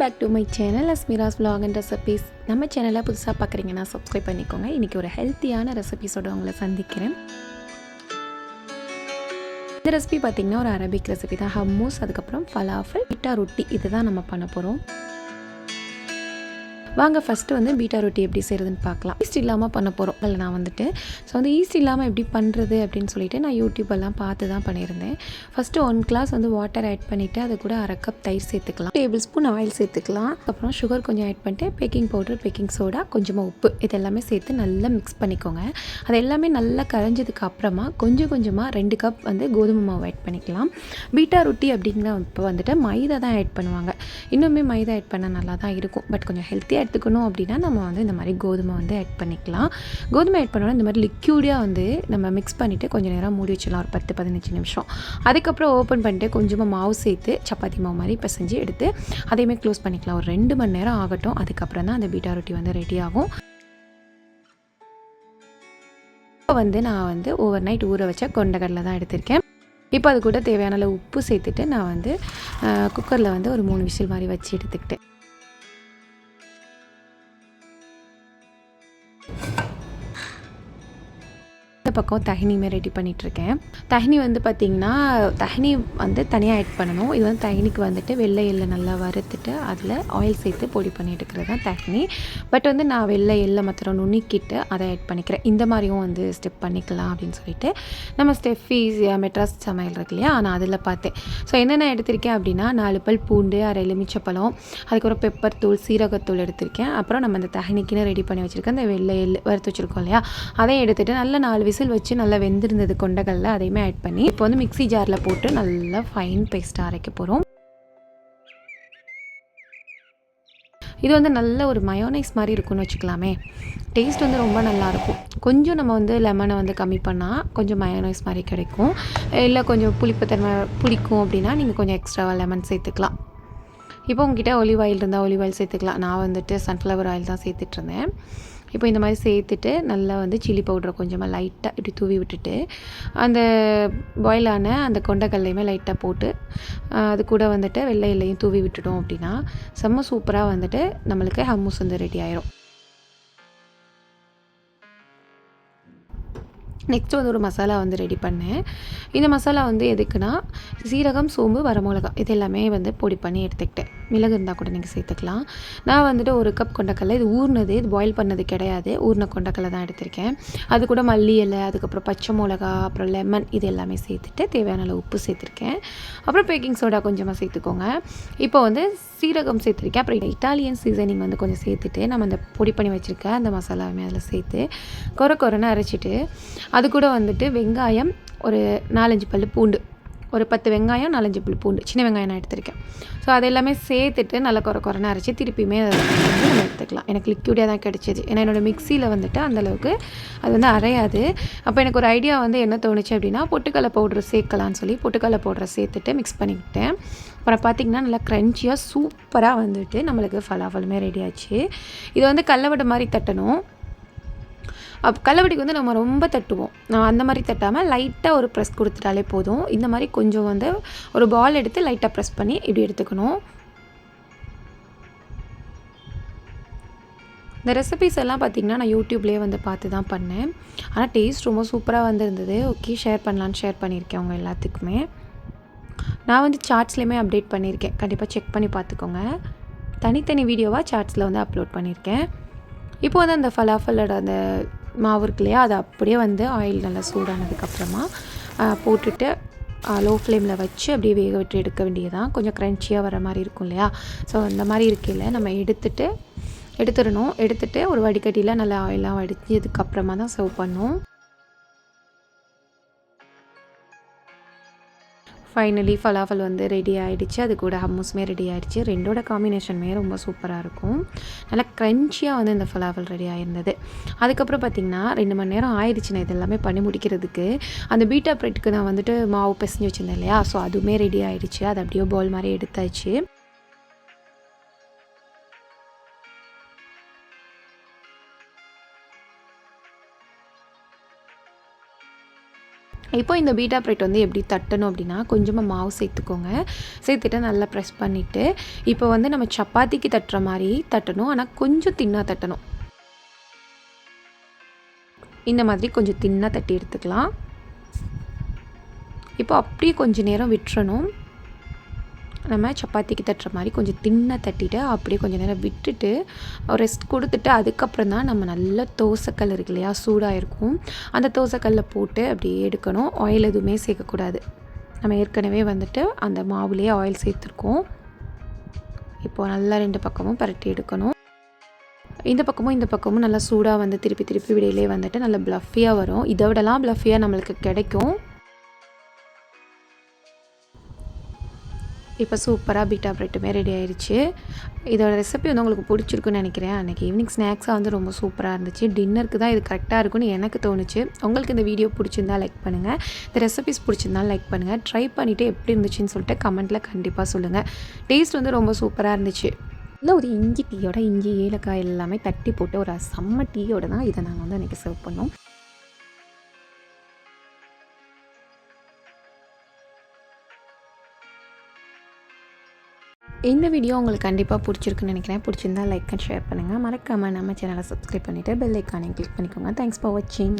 Back to my channel Asmira's vlog and recipes நம்ம சேனலை புதுசாக பார்க்குறீங்கன்னா சப்ஸ்கிரைப் பண்ணிக்கோங்க. இன்றைக்கி ஒரு ஹெல்த்தியான ரெசிபீஸோட உங்களை சந்திக்கிறேன். இந்த ரெசிபி பார்த்திங்கன்னா ஒரு அரபிக் ரெசிபி தான். ஹம்மூஸ் அதுக்கப்புறம் ஃபலாஃபல் பிட்டா ரொட்டி இதுதான் நம்ம பண்ண போகிறோம் வாங்க ஃபஸ்ட்டு வந்து பீட்டா ரொட்டி எப்படி செய்கிறதுன்னு பார்க்கலாம். ஈஸ்ட் இல்லாமல் பண்ண போகிறோம் அதில் நான் வந்துட்டு ஸோ வந்து ஈஸ்ட் இல்லாமல் எப்படி பண்ணுறது அப்படின்னு சொல்லிட்டு நான் யூடியூப்பெல்லாம் பார்த்து தான் பண்ணியிருந்தேன். ஃபஸ்ட்டு ஒன் கிளாஸ் வந்து வாட்டர் ஆட் பண்ணிவிட்டு அது கூட அரை கப் தயிர் சேர்த்துக்கலாம். டேபிள் ஸ்பூன் ஆயில் சேர்த்துக்கலாம். அப்புறம் சுகர் கொஞ்சம் ஆட் பண்ணிட்டு பேக்கிங் பவுடர் பேக்கிங் சோடா கொஞ்சமாக உப்பு இது எல்லாமே சேர்த்து நல்லா மிக்ஸ் பண்ணிக்கோங்க. அது எல்லாமே நல்லா கரைஞ்சதுக்கு அப்புறமா கொஞ்சம் கொஞ்சமாக ரெண்டு கப் வந்து கோதுமை மாவு ஆட் பண்ணிக்கலாம். பீட்டா ரொட்டி அப்படிங்கிற இப்போ வந்துட்டு மைதா தான் ஆட் பண்ணுவாங்க. இன்னுமே மைதா ஆட் பண்ணால் நல்லா தான் இருக்கும். பட் கொஞ்சம் ஹெல்த்தியாக எடுத்துக்கணும் அப்படின்னா நம்ம வந்து இந்த மாதிரி கோதுமை வந்து ஆட் பண்ணிக்கலாம். கோதுமை ஆட் பண்ணோன்னா இந்த மாதிரி லிக்யூடாக வந்து நம்ம மிக்ஸ் பண்ணிவிட்டு கொஞ்சம் நேரம் மூடி வச்சிடலாம். ஒரு பத்து பதினஞ்சு நிமிஷம். அதுக்கப்புறம் ஓப்பன் பண்ணிட்டு கொஞ்சமாக மாவு சேர்த்து சப்பாத்தி மாவு மாதிரி பிசைஞ்சு எடுத்து அதையுமே க்ளோஸ் பண்ணிக்கலாம். ஒரு ரெண்டு மணி நேரம் ஆகட்டும். அதுக்கப்புறம் தான் அந்த பீட்டா ரொட்டி வந்து ரெடி ஆகும். இப்போ வந்து நான் வந்து ஓவர் நைட் ஊற வச்ச கொண்டக்கடலை தான் எடுத்திருக்கேன். இப்போ அது கூட தேவையான உப்பு சேர்த்துட்டு நான் வந்து குக்கரில் வந்து ஒரு மூணு விசில் மாதிரி வச்சு எடுத்துக்கிட்டேன். பக்கம் தஹினியுமே ரெடி பண்ணிகிட்ருக்கேன் தஹினி வந்து பார்த்திங்கன்னா தஹினி வந்து தனியாக ஆட் பண்ணணும். இது வந்து தஹினிக்கு வந்துட்டு வெள்ளை எள்ளை நல்லா வறுத்துட்டு அதில் ஆயில் சேர்த்து பொடி பண்ணி எடுக்கிறது தான் தஹினி. பட் வந்து நான் வெள்ளை எள்ளை மாத்திரம் நுணுக்கிட்டு அதை ஆட் பண்ணிக்கிறேன். இந்த மாதிரியும் வந்து ஸ்டெப் பண்ணிக்கலாம் அப்படின்னு சொல்லிட்டு. நம்ம ஸ்டெஃபி மெட்ராஸ் சமையல் இருக்கு இல்லையா? நான் அதில் பார்த்தேன். ஸோ என்னென்ன எடுத்திருக்கேன் அப்படின்னா நாலு பல் பூண்டு அரை எலுமிச்சப்பழம் அதுக்கப்புறம் பெப்பர் தூள் சீரகத்தூள் எடுத்திருக்கேன். அப்புறம் நம்ம அந்த தஹினிக்குன்னு ரெடி பண்ணி வச்சுருக்கேன் அந்த வெள்ளை எள்ளு வறுத்து வச்சுருக்கோம் இல்லையா? அதையும் எடுத்துகிட்டு நல்ல நாலு விசில் வச்சு நல்லா வெந்திருந்தது கொண்டகல்ல அதையுமே ஆட் பண்ணி இப்போ வந்து மிக்ஸி ஜாரில் போட்டு நல்லா ஃபைன் பேஸ்ட்டாக அரைக்க போகிறோம் இது வந்து நல்ல ஒரு மயோனைஸ் மாதிரி இருக்கும்னு வச்சுக்கலாமே. டேஸ்ட் வந்து ரொம்ப நல்லாயிருக்கும் கொஞ்சம் நம்ம வந்து லெமனை வந்து கம்மி பண்ணால் கொஞ்சம் மயோனைஸ் மாதிரி கிடைக்கும். இல்லை கொஞ்சம் புளிப்புத்தன்மை பிடிக்கும் அப்படின்னா நீங்கள் கொஞ்சம் எக்ஸ்ட்ராவாக லெமன் சேர்த்துக்கலாம். இப்போ உங்ககிட்ட ஒலிவ் ஆயில் இருந்தால் ஒலிவ் ஆயில் சேர்த்துக்கலாம். நான் வந்துட்டு சன்ஃப்ளவர் ஆயில் தான் சேர்த்துட்ருந்தேன் இப்போ இந்த மாதிரி சேர்த்துட்டு நல்லா வந்து சில்லி பவுடரை கொஞ்சமாக லைட்டாக இப்படி தூவி விட்டுட்டு அந்த பாயிலான அந்த கொண்டக்கல்லையுமே லைட்டாக போட்டு அது கூட வந்துட்டு வெள்ளை எல்லையும் தூவி விட்டுட்டோம் அப்படின்னா செம்ம சூப்பராக வந்துட்டு நம்மளுக்கு ஹம்மூஸ் வந்து ரெடி ஆயிரும். நெக்ஸ்ட் வந்து ஒரு மசாலா வந்து ரெடி பண்ணேன். இந்த மசாலா வந்து எதுக்குன்னா சீரகம் சோம்பு வரமிளகா இது எல்லாமே வந்து பொடி பண்ணி எடுத்துக்கிட்டேன். மிளகு இருந்தால் கூட நீங்கள் சேர்த்துக்கலாம். நான் வந்துட்டு ஒரு கப் கொண்டக்கடலை இது ஊர்னது இது பாயில் பண்ணது கிடையாது. ஊர்ன கொண்டக்கடலை தான் எடுத்திருக்கேன். அது கூட மல்லி இலை அதுக்கப்புறம் பச்சை மிளகா அப்புறம் லெமன் இது எல்லாமே சேர்த்துட்டு தேவையான அளவு உப்பு சேர்த்துருக்கேன். அப்புறம் பேக்கிங் சோடா கொஞ்சமாக சேர்த்துக்கோங்க. இப்போ வந்து சீரகம் சேர்த்துருக்கேன். அப்புறம் இட்டாலியன் சீசனிங் வந்து கொஞ்சம் சேர்த்துட்டு நம்ம அந்த பொடி பண்ணி வச்சுருக்க அந்த மசாலாவுமே அதில் சேர்த்து கொர கொரன்னு அரைச்சிட்டு அது கூட வந்துட்டு வெங்காயம் ஒரு நாலஞ்சு பல் பூண்டு ஒரு பத்து வெங்காயம் நாலஞ்சு புள்ளி பூண்டு. சின்ன வெங்காயம் நான் எடுத்திருக்கேன். ஸோ அது எல்லாமே சேர்த்துட்டு நல்லா குறை குறைன்னு அரைச்சி திருப்பியுமே அதை வந்து நம்ம எடுத்துக்கலாம். எனக்கு லிக்யூடாக தான் கிடச்சிது. ஏன்னா என்னோடய மிக்சியில் வந்துட்டு அந்தளவுக்கு அது வந்து அரையாது. அப்போ எனக்கு ஒரு ஐடியா வந்து என்ன தோணுச்சு அப்படின்னா பொட்டுக்கடலை பவுட்ரு சேர்க்கலான்னு சொல்லி பொட்டுக்கடலை பவுடரை சேர்த்துட்டு மிக்ஸ் பண்ணிக்கிட்டேன். அப்புறம் பார்த்திங்கன்னா நல்லா க்ரன்ச்சியாக சூப்பராக வந்துட்டு நம்மளுக்கு ஃபலாஃபலுமே ரெடி ஆச்சு. இது வந்து கல்லவடை மாதிரி தட்டணும். அப் கல்லவடிக்கு வந்து நம்ம ரொம்ப தட்டுவோம். நான் அந்த மாதிரி தட்டாமல் லைட்டாக ஒரு ப்ரெஸ் கொடுத்துட்டாலே போதும். இந்த மாதிரி கொஞ்சம் வந்து ஒரு பால் எடுத்து லைட்டாக ப்ரெஸ் பண்ணி இப்படி எடுத்துக்கணும். இந்த ரெசிபிஸ் எல்லாம் பார்த்திங்கன்னா நான் யூடியூப்லேயே வந்து பார்த்து தான் பண்ணேன். ஆனால் டேஸ்ட் ரொம்ப சூப்பராக வந்துருந்தது. ஓகே ஷேர் பண்ணலான்னு ஷேர் பண்ணியிருக்கேன் அவங்க எல்லாத்துக்குமே. நான் வந்து சார்ட்ஸ்லேயுமே அப்டேட் பண்ணியிருக்கேன். கண்டிப்பாக செக் பண்ணி பார்த்துக்கோங்க. தனித்தனி வீடியோவாக சார்ட்ஸில் வந்து அப்லோட் பண்ணியிருக்கேன். இப்போ வந்து அந்த ஃபலாஃபலோட அந்த மாவு இருக்கு இல்லையா அதை அப்படியே வந்து ஆயில் நல்லா சூடானதுக்கப்புறமா போட்டுட்டு லோ ஃப்ளேமில் வச்சு அப்படியே வேக விட்டு எடுக்க வேண்டியதான் கொஞ்சம் க்ரன்ச்சியாக வர மாதிரி இருக்கும் இல்லையா? ஸோ அந்த மாதிரி இருக்கையில் நம்ம எடுத்துட்டு எடுத்துடணும். எடுத்துகிட்டு ஒரு வடிகட்டியில் நல்லா ஆயிலாம் வடிச்சதுக்கப்புறமா தான் சர்வ் பண்ணும் ஃபைனலி ஃபலாஃபல் வந்து ரெடி ஆகிடுச்சு அது கூட ஹம்மூஸுமே ரெடி ஆகிடுச்சு ரெண்டோட காம்பினேஷனுமே ரொம்ப சூப்பராக இருக்கும். நல்லா க்ரன்ச்சியாக வந்து இந்த ஃபலாஃபல் ரெடி ஆகிருந்தது அதுக்கப்புறம் பார்த்திங்கன்னா ரெண்டு மணி நேரம் ஆயிடுச்சு நான் இதெல்லாமே பண்ணி முடிக்கிறதுக்கு. அந்த பீட்டா ப்ரெட்டுக்கு நான் வந்துட்டு மாவு பிசைஞ்சு வச்சுருந்தேன் இல்லையா? ஸோ அதுவுமே ரெடி ஆகிடுச்சு அது அப்படியே பால் மாதிரி எடுத்தாச்சு. இப்போ இந்த பீட்டா பிரெட் வந்து எப்படி தட்டணும் அப்படின்னா கொஞ்சமாக மாவு சேர்த்துக்கோங்க. சேர்த்துட்டு நல்லா ப்ரெஸ் பண்ணிவிட்டு இப்போ வந்து நம்ம சப்பாத்திக்கு தட்டுற மாதிரி தட்டணும். ஆனால் கொஞ்சம் தின்னாக தட்டணும். இந்த மாதிரி கொஞ்சம் தின்னாக தட்டி எடுத்துக்கலாம். இப்போ அப்படியே கொஞ்சம் நேரம் விட்டுறணும். நம்ம சப்பாத்திக்கு தட்டுற மாதிரி கொஞ்சம் தின்ன தட்டிட்டு அப்படியே கொஞ்சம் நேரம் விட்டுட்டு ரெஸ்ட் கொடுத்துட்டு அதுக்கப்புறம் தான் நம்ம நல்ல தோசைக்கல் இருக்கு இல்லையா சூடாக இருக்கும் அந்த தோசைக்கல்ல போட்டு அப்படியே எடுக்கணும். ஆயில் எதுவுமே சேர்க்கக்கூடாது. நம்ம ஏற்கனவே வந்துட்டு அந்த மாவுலேயே ஆயில் சேர்த்துருக்கோம். இப்போது நல்லா ரெண்டு பக்கமும் பரட்டி எடுக்கணும். இந்த பக்கமும் இந்த பக்கமும் நல்லா சூடாக வந்து திருப்பி திருப்பி விடையிலே வந்துட்டு நல்லா ப்ளஃபியாக வரும். இதை விடலாம் ப்ளஃபியாக நம்மளுக்கு கிடைக்கும். இப்போ சூப்பராக பீட்டா ப்ரெட்டுமே ரெடி ஆயிடுச்சு இதோட ரெசிபி வந்து உங்களுக்கு பிடிச்சிருக்குன்னு நினைக்கிறேன். அன்றைக்கி ஈவினிங் ஸ்நாக்ஸாக வந்து ரொம்ப சூப்பராக இருந்துச்சு. டின்னருக்கு தான் இது கரெக்டாக இருக்கும்னு எனக்கு தோணுச்சு. உங்களுக்கு இந்த வீடியோ பிடிச்சிருந்தா லைக் பண்ணுங்கள் இந்த ரெசிபிஸ் பிடிச்சிருந்தா லைக் பண்ணுங்கள் ட்ரை பண்ணிவிட்டு எப்படி இருந்துச்சுன்னு சொல்லிட்டு கமெண்ட்டில் கண்டிப்பாக சொல்லுங்கள் டேஸ்ட் வந்து ரொம்ப சூப்பராக இருந்துச்சு. இல்லை ஒரு இஞ்சி டீயோட இஞ்சி ஏலக்காய் எல்லாமே தட்டி போட்டு ஒரு செம்ம டீயோட தான் இதை நாங்கள் வந்து அன்றைக்கி சர்வ் பண்ணோம். இந்த வீடியோ உங்களுக்கு கண்டிப்பாக பிடிச்சிருக்குன்னு நினைக்கிறேன். பிடிச்சிருந்தா லைக் அண்ட் ஷேர் பண்ணுங்கள் மறக்காமல் நம்ம சேனலை சப்ஸ்கிரைப் பண்ணிவிட்டு பெல் ஐக்கானையும் கிளிக் பண்ணிக்கோங்க. தேங்க்ஸ் ஃபார் வாட்சிங்